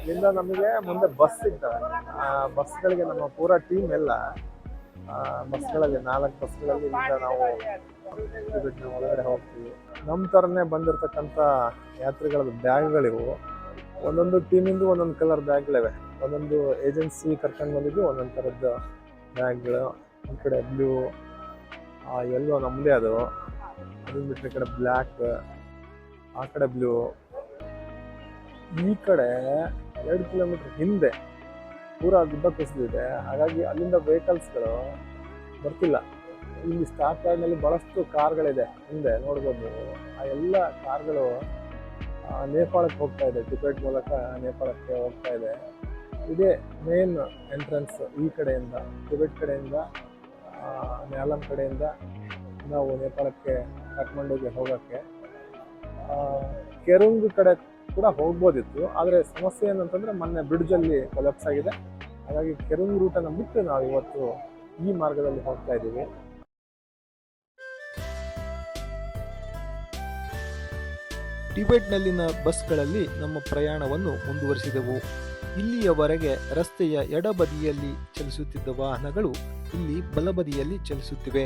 ಇಲ್ಲಿಂದ ನಮಗೆ ಮುಂದೆ ಬಸ್ ಸಿಗ್ತವೆ ಆ ಬಸ್ಗಳಿಗೆ ನಮ್ಮ ಪೂರಾ ಟೀಮ್ ಎಲ್ಲ ಬಸ್ಗಳಲ್ಲಿ ನಾಲ್ಕು ಬಸ್ಗಳಲ್ಲಿ ಇಲ್ಲಿಂದ ನಾವು ಬಿಟ್ಟು ಒಳಗಡೆ ಹೋಗ್ತೀವಿ. ನಮ್ಮ ಥರನೇ ಬಂದಿರತಕ್ಕಂಥ ಯಾತ್ರಿಗಳ ಬ್ಯಾಗ್ಗಳಿವು. ಒಂದೊಂದು ಟೀಮಿಂದು ಒಂದೊಂದು ಕಲರ್ ಬ್ಯಾಗ್ಗಳಿವೆ ಒಂದೊಂದು ಏಜೆನ್ಸಿ ಕರ್ಕೊಂಡು ಒಂದೊಂದು ಥರದ್ದು ಬ್ಯಾಗ್ಗಳು ಈ ಕಡೆ ಬ್ಲೂ ಎಲ್ಲೋ ನಮ್ಮದೇ ಅದು. ಅದನ್ನ ಬಿಟ್ಟರೆ ಕಡೆ ಬ್ಲ್ಯಾಕ್ ಆ ಕಡೆ ಬ್ಲೂ ಈ ಕಡೆ ಎರಡು ಕಿಲೋಮೀಟರ್ ಹಿಂದೆ ಪೂರಾ ಗುಡ್ಡ ಕುಸಿದಿದೆ. ಹಾಗಾಗಿ ಅಲ್ಲಿಂದ ವೆಹಿಕಲ್ಸ್ಗಳು ಬರ್ತಿಲ್ಲ. ಇಲ್ಲಿ ಸ್ಟಾಕ್ ಯಾರ್ಡ್ನಲ್ಲಿ ಭಾಳಷ್ಟು ಕಾರ್ಗಳಿದೆ ಹಿಂದೆ ನೋಡ್ಬೋದು ನೀವು. ಆ ಎಲ್ಲ ಕಾರ್ಗಳು ನೇಪಾಳಕ್ಕೆ ಹೋಗ್ತಾ ಇದೆ. ಟಿಕೆಟ್ ಮೂಲಕ ನೇಪಾಳಕ್ಕೆ ಹೋಗ್ತಾ ಇದೆ. ಇದೇ ಮೇನ್ ಎಂಟ್ರೆನ್ಸ್ ಈ ಕಡೆಯಿಂದ ಟಿಬೆಟ್ ಕಡೆಯಿಂದ ಆ, ನ್ಯಾಲಂ ಕಡೆಯಿಂದ ನಾವು ನೇಪಾಳಕ್ಕೆ ಕಾಠ್ಮಂಡುಗೆ ಹೋಗೋಕ್ಕೆ ಕೆರುಂಗ್ ಕಡೆ ಕೂಡ ಹೋಗ್ಬೋದಿತ್ತು, ಆದರೆ ಸಮಸ್ಯೆ ಏನಂತಂದ್ರೆ ಮೊನ್ನೆ ಬ್ರಿಡ್ಜಲ್ಲಿ ಕೊಲಾಪ್ಸ್ ಆಗಿದೆ. ಹಾಗಾಗಿ ಕೆರುಂಗ್ ರೂಟನ್ನು ಬಿಟ್ಟು ನಾವು ಇವತ್ತು ಈ ಮಾರ್ಗದಲ್ಲಿ ಹೋಗ್ತಾ ಇದ್ದೀವಿ. ಟಿಬೆಟ್ನಲ್ಲಿನ ಬಸ್ಗಳಲ್ಲಿ ನಮ್ಮ ಪ್ರಯಾಣವನ್ನು ಮುಂದುವರಿಸಿದೆವು. ಇಲ್ಲಿಯವರೆಗೆ ರಸ್ತೆಯ ಎಡಬದಿಯಲ್ಲಿ ಚಲಿಸುತ್ತಿದ್ದ ವಾಹನಗಳು ಇಲ್ಲಿ ಬಲಬದಿಯಲ್ಲಿ ಚಲಿಸುತ್ತಿವೆ.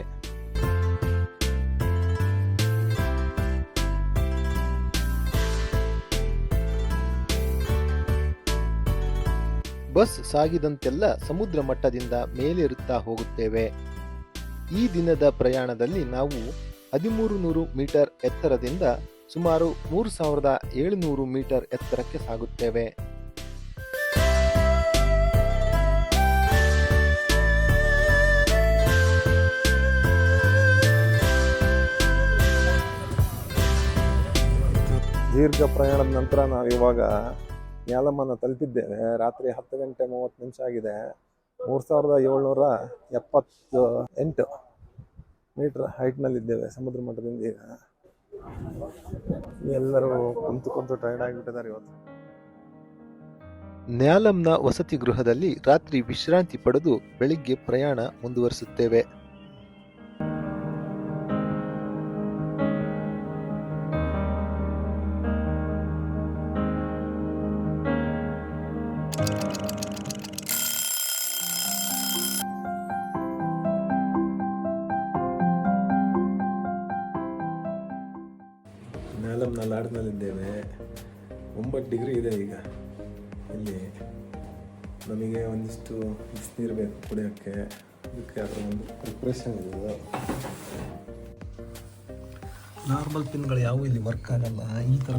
ಬಸ್ ಸಾಗಿದಂತೆಲ್ಲ ಸಮುದ್ರ ಮಟ್ಟದಿಂದ ಮೇಲೇರುತ್ತಾ ಹೋಗುತ್ತೇವೆ. ಈ ದಿನದ ಪ್ರಯಾಣದಲ್ಲಿ ನಾವು ಹದಿಮೂರು ನೂರು ಮೀಟರ್ ಎತ್ತರದಿಂದ ಸುಮಾರು ಮೂರು ಸಾವಿರದ ಏಳುನೂರು ಮೀಟರ್ ಎತ್ತರಕ್ಕೆ ಸಾಗುತ್ತೇವೆ. ದೀರ್ಘ ಪ್ರಯಾಣದ ನಂತರ ನಾವು ನ್ಯಾಲಮ್ಮನ ತಲುಪಿದ್ದೇವೆ. ರಾತ್ರಿ ಹತ್ತು ಗಂಟೆ ಮೂವತ್ತು ನಿಮಿಷ ಆಗಿದೆ. ಮೂರು ಸಾವಿರದ ಏಳ್ನೂರ ಎಪ್ಪತ್ತು ಎಂಟು ಮೀಟ್ರ್ ಹೈಟ್ನಲ್ಲಿದ್ದೇವೆ ಸಮುದ್ರ ಮಟ್ಟದಿಂದ ಈಗ. ಎಲ್ಲರೂ ಕುಂತು ಕುಂತು ಟೈರ್ಡ್ ಆಗಿಬಿಟ್ಟಿದ್ದಾರೆ ಇವತ್ತು. ನ್ಯಾಲಂನ ವಸತಿ ಗೃಹದಲ್ಲಿ ರಾತ್ರಿ ವಿಶ್ರಾಂತಿ ಪಡೆದು ಬೆಳಿಗ್ಗೆ ಪ್ರಯಾಣ ಮುಂದುವರಿಸುತ್ತೇವೆ.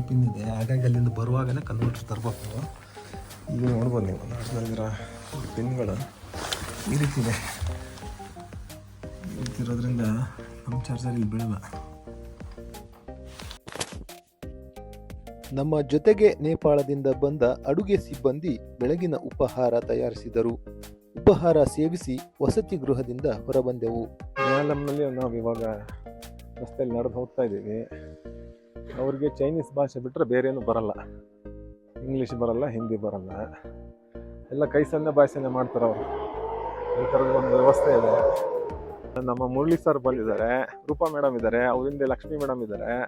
ಪಿನ್ ಇದೆ. ಹಾಗಾಗಿ ಅಲ್ಲಿಂದ ಬರುವಾಗಲೇ ಕನ್ವರ್ಟರ್ ತರಬೇಕು. ಈಗ ನೋಡ್ಬೋದು ನೀವು ಲಾಡ್ನಲ್ಲಿರೋ ಪಿನ್ಗಳು ಈ ರೀತಿ ಇದೆ. ಈ ರೀತಿ ಇರೋದ್ರಿಂದ ನಮ್ಮ ಚಾರ್ಜರ್ ಇಲ್ಲಿ ಬೀಳಲ್ಲ ನಮ್ಮ ಜೊತೆಗೆ ನೇಪಾಳದಿಂದ ಬಂದ ಅಡುಗೆ ಸಿಬ್ಬಂದಿ ಬೆಳಗಿನ ಉಪಹಾರ ತಯಾರಿಸಿದರು. ಉಪಹಾರ ಸೇವಿಸಿ ವಸತಿ ಗೃಹದಿಂದ ಹೊರಬಂದೆವು. ನ್ಯಾಲಂನಲ್ಲಿ ನಾವು ಇವಾಗ ರಸ್ತೆಯಲ್ಲಿ ನಡೆದು ಹೋಗ್ತಾ ಇದ್ದೀವಿ. ಅವ್ರಿಗೆ ಚೈನೀಸ್ ಭಾಷೆ ಬಿಟ್ಟರೆ ಬೇರೇನು ಬರಲ್ಲ. ಇಂಗ್ಲೀಷ್ ಬರಲ್ಲ ಹಿಂದಿ ಬರಲ್ಲ. ಎಲ್ಲ ಕೈ ಸಣ್ಣ ಭಾಷೆನೇ ಮಾಡ್ತಾರೆ ಅವರು. ಈ ಥರದ ಒಂದು ವ್ಯವಸ್ಥೆ ಇದೆ. ನಮ್ಮ ಮುರಳಿ ಸರ್ ಬಂದಿದ್ದಾರೆ. ರೂಪಾ ಮೇಡಮ್ ಇದ್ದಾರೆ. ಅವರಿಂದ ಲಕ್ಷ್ಮಿ ಮೇಡಮ್ ಇದ್ದಾರೆ.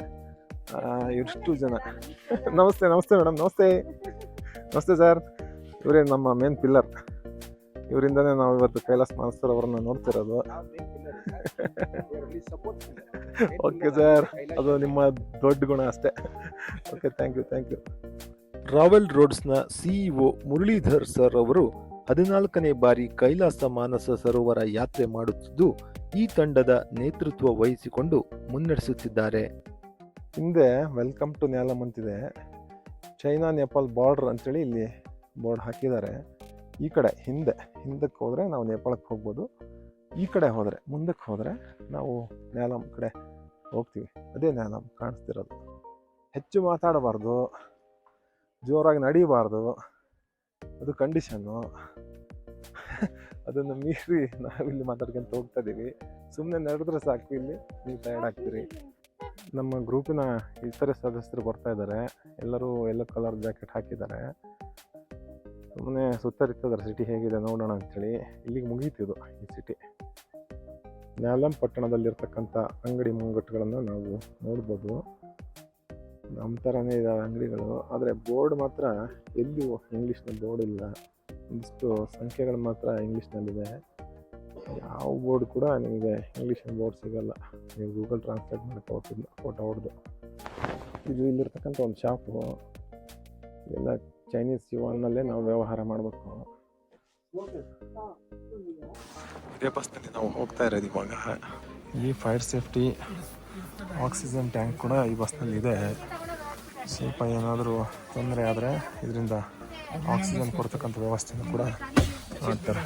ಇಷ್ಟು ಜನ. ನಮಸ್ತೆ ನಮಸ್ತೆ ಮೇಡಮ್ ನಮಸ್ತೆ. ನಮಸ್ತೆ ಸರ್ ಇವರೇ ನಮ್ಮ ಮೇನ್ ಪಿಲ್ಲರ್ ಇವರಿಂದನೇ ನಾವು ಇವತ್ತು ಕೈಲಾಸ್ ಮಾಸ್ತರ್ ಅವರನ್ನ ನೋಡ್ತಿರೋದು. ಓಕೆ ಸರ್ ಅದು ನಿಮ್ಮ ದೊಡ್ಡ ಗುಣ ಅಷ್ಟೇ. Okay thank you thank you ರಾವೆಲ್ ರೋಡ್ಸ್ನ ಸಿಇಒ ಮುರಳೀಧರ್ ಸರ್ ಅವರು ಹದಿನಾಲ್ಕನೇ ಬಾರಿ ಕೈಲಾಸ ಮಾನಸ ಸರೋವರ ಯಾತ್ರೆ ಮಾಡುತ್ತಿದ್ದು ಈ ತಂಡದ ನೇತೃತ್ವ ವಹಿಸಿಕೊಂಡು ಮುನ್ನಡೆಸುತ್ತಿದ್ದಾರೆ. ಹಿಂದೆ ವೆಲ್ಕಮ್ ಟು ನ್ಯಾಲಮ್ ಅಂತಿದೆ. ಚೈನಾ ನೇಪಾಲ್ ಬಾರ್ಡರ್ ಅಂತೇಳಿ ಇಲ್ಲಿ ಬೋರ್ಡ್ ಹಾಕಿದ್ದಾರೆ. ಈ ಕಡೆ ಹಿಂದೆ, ಹಿಂದಕ್ಕೆ ಹೋದರೆ ನಾವು ನೇಪಾಳಕ್ಕೆ ಹೋಗ್ಬೋದು. ಈ ಕಡೆ ಹೋದರೆ, ಮುಂದಕ್ಕೆ ಹೋದರೆ ನಾವು ನ್ಯಾಲಮ್ ಕಡೆ ಹೋಗ್ತೀವಿ. ಅದೇ ನ್ಯಾಲಮ್ ಕಾಣಿಸ್ತಿರೋದು. ಹೆಚ್ಚು ಮಾತಾಡಬಾರ್ದು. ಜೋರಾಗಿ ನಡೀಬಾರ್ದು. ಅದು ಕಂಡೀಷನ್ನು ಅದನ್ನು ಮೀರಿ ನಾವಿಲ್ಲಿ ಮಾತಾಡ್ಕೊಂತ ಹೋಗ್ತಾ ಇದ್ದೀವಿ. ಸುಮ್ಮನೆ ನಡೆದ್ರೆ ಸಾಕು ಇಲ್ಲಿ. ನೀವು ಟಯರ್ಡ್ ಆಗ್ತೀರಿ. ನಮ್ಮ ಗ್ರೂಪಿನ ಇತರೆ ಸದಸ್ಯರು ಬರ್ತಾ ಇದ್ದಾರೆ. ಎಲ್ಲರೂ ಎಲ್ಲೋ ಕಲರ್ ಜಾಕೆಟ್ ಹಾಕಿದ್ದಾರೆ. ಸುಮ್ಮನೆ ಸುತ್ತರಿತಿದ್ದಾರೆ ಸಿಟಿ ಹೇಗಿದೆ ನೋಡೋಣ ಅಂಥೇಳಿ ಇಲ್ಲಿಗೆ ಮುಗೀತಿದು ಈ ಸಿಟಿ ನ್ಯಾಲಂ ಪಟ್ಟಣದಲ್ಲಿರ್ತಕ್ಕಂಥ ಅಂಗಡಿ ಮುಂಗಟ್ಟುಗಳನ್ನು ನಾವು ನೋಡ್ಬೋದು. ನಮ್ಮ ಥರನೇ ಇದ್ದಾವೆ ಅಂಗಡಿಗಳು, ಆದರೆ ಬೋರ್ಡ್ ಮಾತ್ರ ಎಲ್ಲಿಯೂ ಇಂಗ್ಲೀಷ್ನ ಬೋರ್ಡ್ ಇಲ್ಲ. ಒಂದಿಷ್ಟು ಸಂಖ್ಯೆಗಳು ಮಾತ್ರ ಇಂಗ್ಲೀಷ್ನಲ್ಲಿದೆ. ಯಾವ ಬೋರ್ಡ್ ಕೂಡ ನಿಮಗೆ ಇಂಗ್ಲೀಷಿನ ಬೋರ್ಡ್ ಸಿಗಲ್ಲ. ನೀವು ಗೂಗಲ್ ಟ್ರಾನ್ಸ್ಲೇಟ್ ಮಾಡ್ಕೊಂಡು ಹೋಗ್ತಿದ್ದ ಫೋಟೋ ಹೊಡೆದು. ಇದು ಇಲ್ಲಿರ್ತಕ್ಕಂಥ ಒಂದು ಶಾಪು. ಎಲ್ಲ ಚೈನೀಸ್ ಯುವನ್ನಲ್ಲೇ ನಾವು ವ್ಯವಹಾರ ಮಾಡಬೇಕು. ಇದೇ ನಾವು ಹೋಗ್ತಾ ಇರೋದು ಇವಾಗ. ಈ ಫೈರ್ ಸೇಫ್ಟಿ ಆಕ್ಸಿಜನ್ ಟ್ಯಾಂಕ್ ಕೂಡ ಈ ಬಸ್ನಲ್ಲಿ ಇದೆ. ಸ್ವಲ್ಪ ಏನಾದರೂ ತೊಂದರೆ ಆದರೆ ಇದರಿಂದ ಆಕ್ಸಿಜನ್ ಕೊಡ್ತಕ್ಕಂಥ ವ್ಯವಸ್ಥೆನೂ ಕೂಡ ಮಾಡ್ತಾರೆ.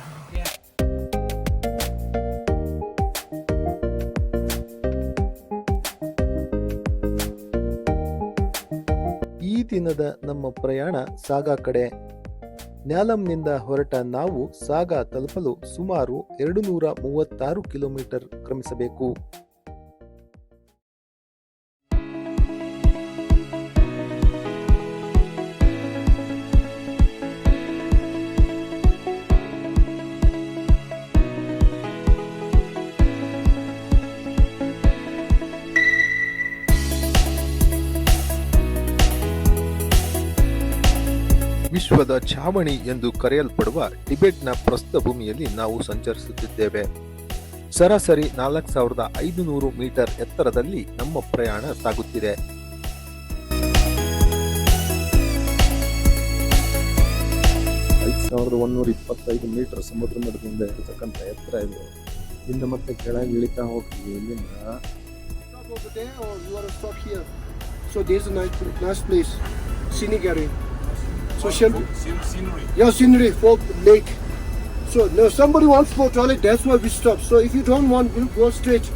ದಿನದ ನಮ್ಮ ಪ್ರಯಾಣ ಸಾಗಾ ಕಡೆ. ನ್ಯಾಲಂನಿಂದ ಹೊರಟ ನಾವು ಸಾಗಾ ತಲುಪಲು ಸುಮಾರು ಎರಡು ನೂರ ಮೂವತ್ತಾರು ಕಿಲೋಮೀಟರ್ ಕ್ರಮಿಸಬೇಕು. ವಿಶ್ವದ ಛಾವಣಿ ಎಂದು ಕರೆಯಲ್ಪಡುವ ಟಿಬೆಟ್ನ ಪ್ರಸ್ಥಭೂಮಿಯಲ್ಲಿ ನಾವು ಸಂಚರಿಸುತ್ತಿದ್ದೇವೆ. ಸರಾಸರಿ ನಾಲ್ಕು ಸಾವಿರದ ಐದುನೂರು ಮೀಟರ್ ಎತ್ತರದಲ್ಲಿ ನಮ್ಮ ಪ್ರಯಾಣ ಸಾಗುತ್ತಿದೆ. ಐದು ಸಾವಿರದ ಒಂದೂರ ಇಪ್ಪತ್ತೈದು ಮೀಟರ್ ಸಮುದ್ರ ಮಟ್ಟದಿಂದ ಇರತಕ್ಕಂಥ ಎತ್ತರ ಇದೆ. ಹಿಂದೆ ಮತ್ತೆ ಕೆಳಗೆ ಇಳಿತಾ ಹೋಗ್ತೀವಿ. ಇಲ್ಲಿಂದ a nice, nice place, scenic area. So shall we? Scenery. Yeah, scenery for lake. So now somebody wants for toilet, that's why we stop. So if you don't want, we'll go straight.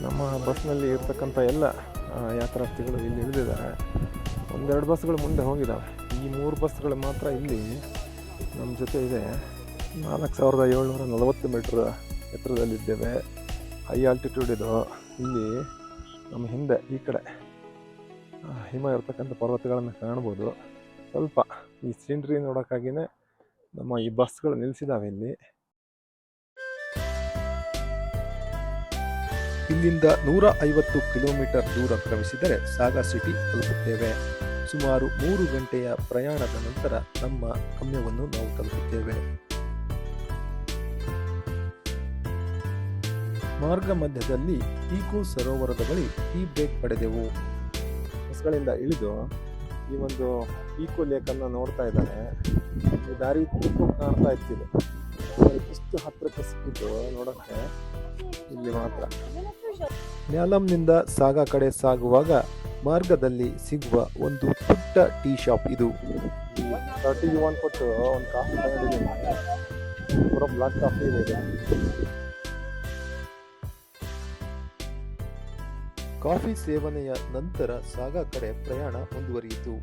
ನಮ್ಮ ಬಸ್ನಲ್ಲಿ ಇರ್ತಕ್ಕಂಥ ಎಲ್ಲ ಯಾತ್ರಾರ್ಥಿಗಳು ಇಲ್ಲಿ ಇಳಿದಿದ್ದಾರೆ ಒಂದೆರಡು ಬಸ್ಗಳು ಮುಂದೆ ಹೋಗಿದ್ದಾವೆ ಈ ಮೂರು ಬಸ್ಗಳು ಮಾತ್ರ ಇಲ್ಲಿ ನಮ್ಮ ಜೊತೆ ಇದೆ ನಾಲ್ಕು ಸಾವಿರದ ಏಳ್ನೂರ ನಲವತ್ತು ಮೀಟ್ರ್ ಎತ್ತರದಲ್ಲಿದ್ದೇವೆ ಹೈ ಆಲ್ಟಿಟ್ಯೂಡ್ ಇದು ಇಲ್ಲಿ ನಮ್ಮ ಹಿಂದೆ ಈ ಕಡೆ ಹಿಮ ಇರ್ತಕ್ಕಂಥ ಪರ್ವತಗಳನ್ನು ಕಾಣ್ಬೋದು. ಸ್ವಲ್ಪ ಈ ಸೀನ್ರಿ ನೋಡೋಕ್ಕಾಗಿಯೇ ನಮ್ಮ ಈ ಬಸ್ಗಳು ನಿಲ್ಲಿಸಿದಾವೆ ಇಲ್ಲಿ. ಇಲ್ಲಿಂದ ನೂರ ಐವತ್ತು ಕಿಲೋಮೀಟರ್ ದೂರ ಕ್ರಮಿಸಿದರೆ ಸಾಗಾ ಸಿಟಿ ತಲುಪುತ್ತೇವೆ. ಸುಮಾರು ಮೂರು ಗಂಟೆಯ ಪ್ರಯಾಣದ ನಂತರ ನಮ್ಮ ಗಮ್ಯವನ್ನು ನಾವು ತಲುಪುತ್ತೇವೆ. ಮಾರ್ಗ ಮಧ್ಯದಲ್ಲಿ ಈಕೋ ಸರೋವರದ ಬಳಿ ಟೀ ಬ್ರೇಕ್ ಪಡೆದೆವು. ಬಸ್ಗಳಿಂದ ಇಳಿದು ಈ ಒಂದು ಈಕೋ ಲೇಕನ್ನು ನೋಡ್ತಾ ಇದ್ದಾರೆ ಈ ದಾರಿ ತುಂಬ ಕಾಣ್ತಾ ಇರ್ತಿದೆ. ಇಷ್ಟು ಹತ್ತಿರಕ್ಕೆ ಸಿಕ್ಕಿದ್ದು ನೋಡೋಕ್ಕೆ ಇಲ್ಲಿ ಮಾತ್ರ. ನ್ಯಾಲಂನಿಂದ ಸಾಗ ಕಡೆ ಸಾಗುವಾಗ ಮಾರ್ಗದಲ್ಲಿ ಸಿಗುವ ಒಂದು ಪುಟ್ಟ ಟೀ ಶಾಪ್ ಇದು. ತರ್ಟಿ ಒನ್ ಕೊಟ್ಟು ಒಂದು ಕಾಫಿ ತಗೊಂಡಿದ್ದೀನಿ. ಬ್ಲಾಕ್ ಕಾಫಿ ಇದೆ. ಕಾಫಿ ಸೇವನೆಯ ನಂತರ ಸಾಗಾ ಕಡೆ ಪ್ರಯಾಣ ಮುಂದುವರಿಯಿತು.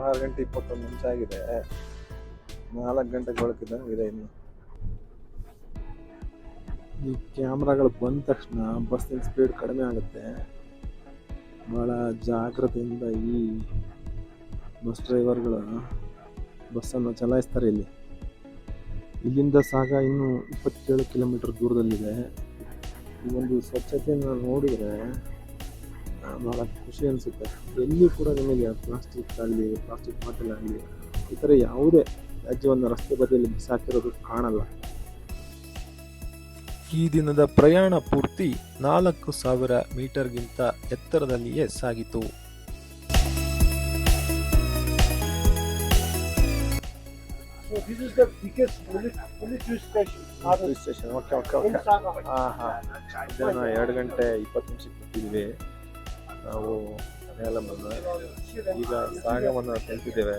ಆರು ಗಂಟೆ ಇಪ್ಪತ್ತೊಂದು ನಿಮಿಷ ಆಗಿದೆ. ನಾಲ್ಕು ಗಂಟೆಗೆ ಒಳಗಿದ್ದಂಗೆ ಇದೆ ಇನ್ನು. ಈ ಕ್ಯಾಮ್ರಾಗಳು ಬಂದ ತಕ್ಷಣ ಬಸ್ಸಿನ ಸ್ಪೀಡ್ ಕಡಿಮೆ ಆಗುತ್ತೆ. ಭಾಳ ಜಾಗ್ರತೆಯಿಂದ ಈ ಬಸ್ ಡ್ರೈವರ್ಗಳು ಬಸ್ಸನ್ನು ಚಲಾಯಿಸ್ತಾರೆ ಇಲ್ಲಿ. ಇಲ್ಲಿಂದ ಸಾಗ ಇನ್ನೂ ಇಪ್ಪತ್ತೇಳು ಕಿಲೋಮೀಟರ್ ದೂರದಲ್ಲಿದೆ. ಈ ಒಂದು ಸ್ವಚ್ಛತೆಯನ್ನು ನೋಡಿದರೆ ಭಾಳ ಖುಷಿ ಅನಿಸುತ್ತೆ. ಎಲ್ಲಿ ಕೂಡ ನಿಮಗೆ ಪ್ಲಾಸ್ಟಿಕ್ ಆಗಲಿ, ಪ್ಲಾಸ್ಟಿಕ್ ಬಾಟಲ್ ಆಗಲಿ, ಈ ಥರ ಯಾವುದೇ ರಾಜ್ಯವನ್ನು ರಸ್ತೆ ಬದಿಯಲ್ಲಿ ಬಿಸಾಕಿರೋದು ಕಾಣಲ್ಲ. ಈ ದಿನದ ಪ್ರಯಾಣ ಪೂರ್ತಿ ನಾಲ್ಕು ಸಾವಿರ ಮೀಟರ್ಗಿಂತ ಎತ್ತರದಲ್ಲಿಯೇ ಸಾಗಿತು. This is the biggest military station. Police station okay okay okay ಹಾಂ ಹಾಂ ಮಧ್ಯಾಹ್ನ ಎರಡು ಗಂಟೆ ಇಪ್ಪತ್ತು ನಿಮಿಷಕ್ಕೆ ಬಿಟ್ಟಿದ್ವಿ. ನಾವು ನೇಲಮನ್ನು ಈಗ ಸಾಗವನ್ನು ತಲುಪಿದ್ದೇವೆ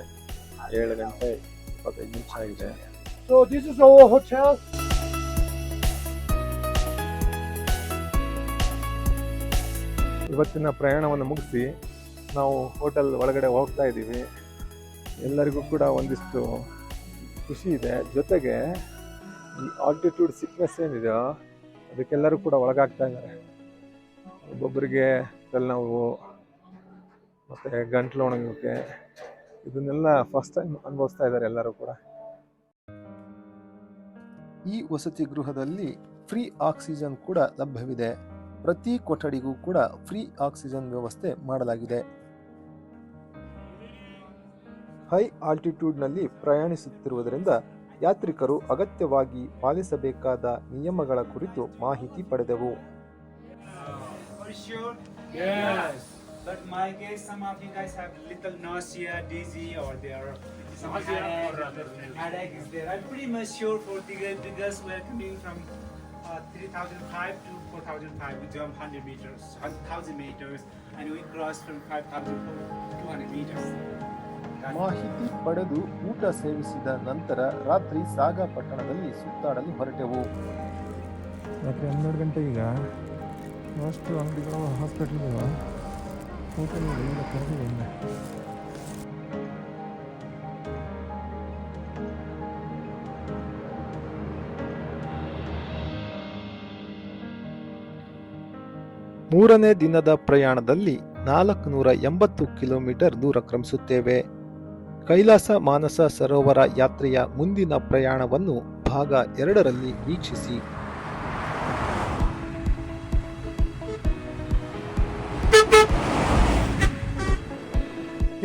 ಏಳು ಗಂಟೆ ಇಪ್ಪತ್ತೈದು ನಿಮಿಷ ಆಗಿದೆ. So this is our hotel ಇವತ್ತಿನ ಪ್ರಯಾಣವನ್ನು ಮುಗಿಸಿ ನಾವು ಹೋಟೆಲ್ ಒಳಗಡೆ ಹೋಗ್ತಾ ಇದ್ದೀವಿ. ಎಲ್ಲರಿಗೂ ಕೂಡ ಒಂದಿಷ್ಟು ಖುಷಿ ಇದೆ. ಜೊತೆಗೆ ಈ ಆಲ್ಟಿಟ್ಯೂಡ್ ಸಿಕ್ನೆಸ್ ಏನಿದೆಯೋ, ಅದಕ್ಕೆಲ್ಲರೂ ಕೂಡ ಒಳಗಾಗ್ತಾ ಇದ್ದಾರೆ. ಒಬ್ಬೊಬ್ಬರಿಗೆ ತಲೆನೋವು ಮತ್ತು ಗಂಟ್ಲು ಒಣಗೋಕ್ಕೆ ಇದನ್ನೆಲ್ಲ ಫಸ್ಟ್ ಟೈಮ್ ಅನುಭವಿಸ್ತಾ ಇದ್ದಾರೆ ಎಲ್ಲರೂ ಕೂಡ. ಈ ವಸತಿ ಗೃಹದಲ್ಲಿ ಫ್ರೀ ಆಕ್ಸಿಜನ್ ಕೂಡ ಲಭ್ಯವಿದೆ. ಪ್ರತಿ ಕೊಠಡಿಗೂ ಕೂಡ ಫ್ರೀ ಆಕ್ಸಿಜನ್ ವ್ಯವಸ್ಥೆ ಮಾಡಲಾಗಿದೆ. ಹೈ ಆಲ್ಟಿಟ್ಯೂಡ್ನಲ್ಲಿ ಪ್ರಯಾಣಿಸುತ್ತಿರುವುದರಿಂದ ಯಾತ್ರಿಕರು ಅಗತ್ಯವಾಗಿ ಪಾಲಿಸಬೇಕಾದ ನಿಯಮಗಳ ಕುರಿತು ಮಾಹಿತಿ ಪಡೆದವು. Have are they are I 3005 to 4005 we jump 1000 metres 1000 metres and we cross from 5000 to 200 metres ಮಾಹಿತಿ ಪಡೆದು ಊಟ ಸೇವಿಸಿದ ನಂತರ ರಾತ್ರಿ ಸಾಗಾ ಪಟ್ಟಣದಲ್ಲಿ ಸುತ್ತಾಡಲು ಹೊರಟೆವು. ರಾತ್ರಿ ಹನ್ನೆರಡು ಗಂಟೆ ಈಗ ಅಷ್ಟು ಅಂಗಡಿಗಳು ಹಾಸ್ಪಿಟಲ್ಗಳು ಹೋಟೆಲ್ಗಳು ಮೂರನೇ ದಿನದ ಪ್ರಯಾಣದಲ್ಲಿ ನಾಲ್ಕು ನೂರ ಎಂಬತ್ತು ಕಿಲೋಮೀಟರ್ ದೂರ ಕ್ರಮಿಸುತ್ತೇವೆ. ಕೈಲಾಸ ಮಾನಸ ಸರೋವರ ಯಾತ್ರೆಯ ಮುಂದಿನ ಪ್ರಯಾಣವನ್ನು ಭಾಗ ಎರಡರಲ್ಲಿ ವೀಕ್ಷಿಸಿ.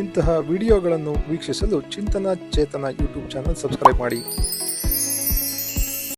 ಇಂತಹ ವಿಡಿಯೋಗಳನ್ನು ವೀಕ್ಷಿಸಲು ಚಿಂತನ ಚೇತನ ಯೂಟ್ಯೂಬ್ ಚಾನಲ್ ಸಬ್ಸ್ಕ್ರೈಬ್ ಮಾಡಿ.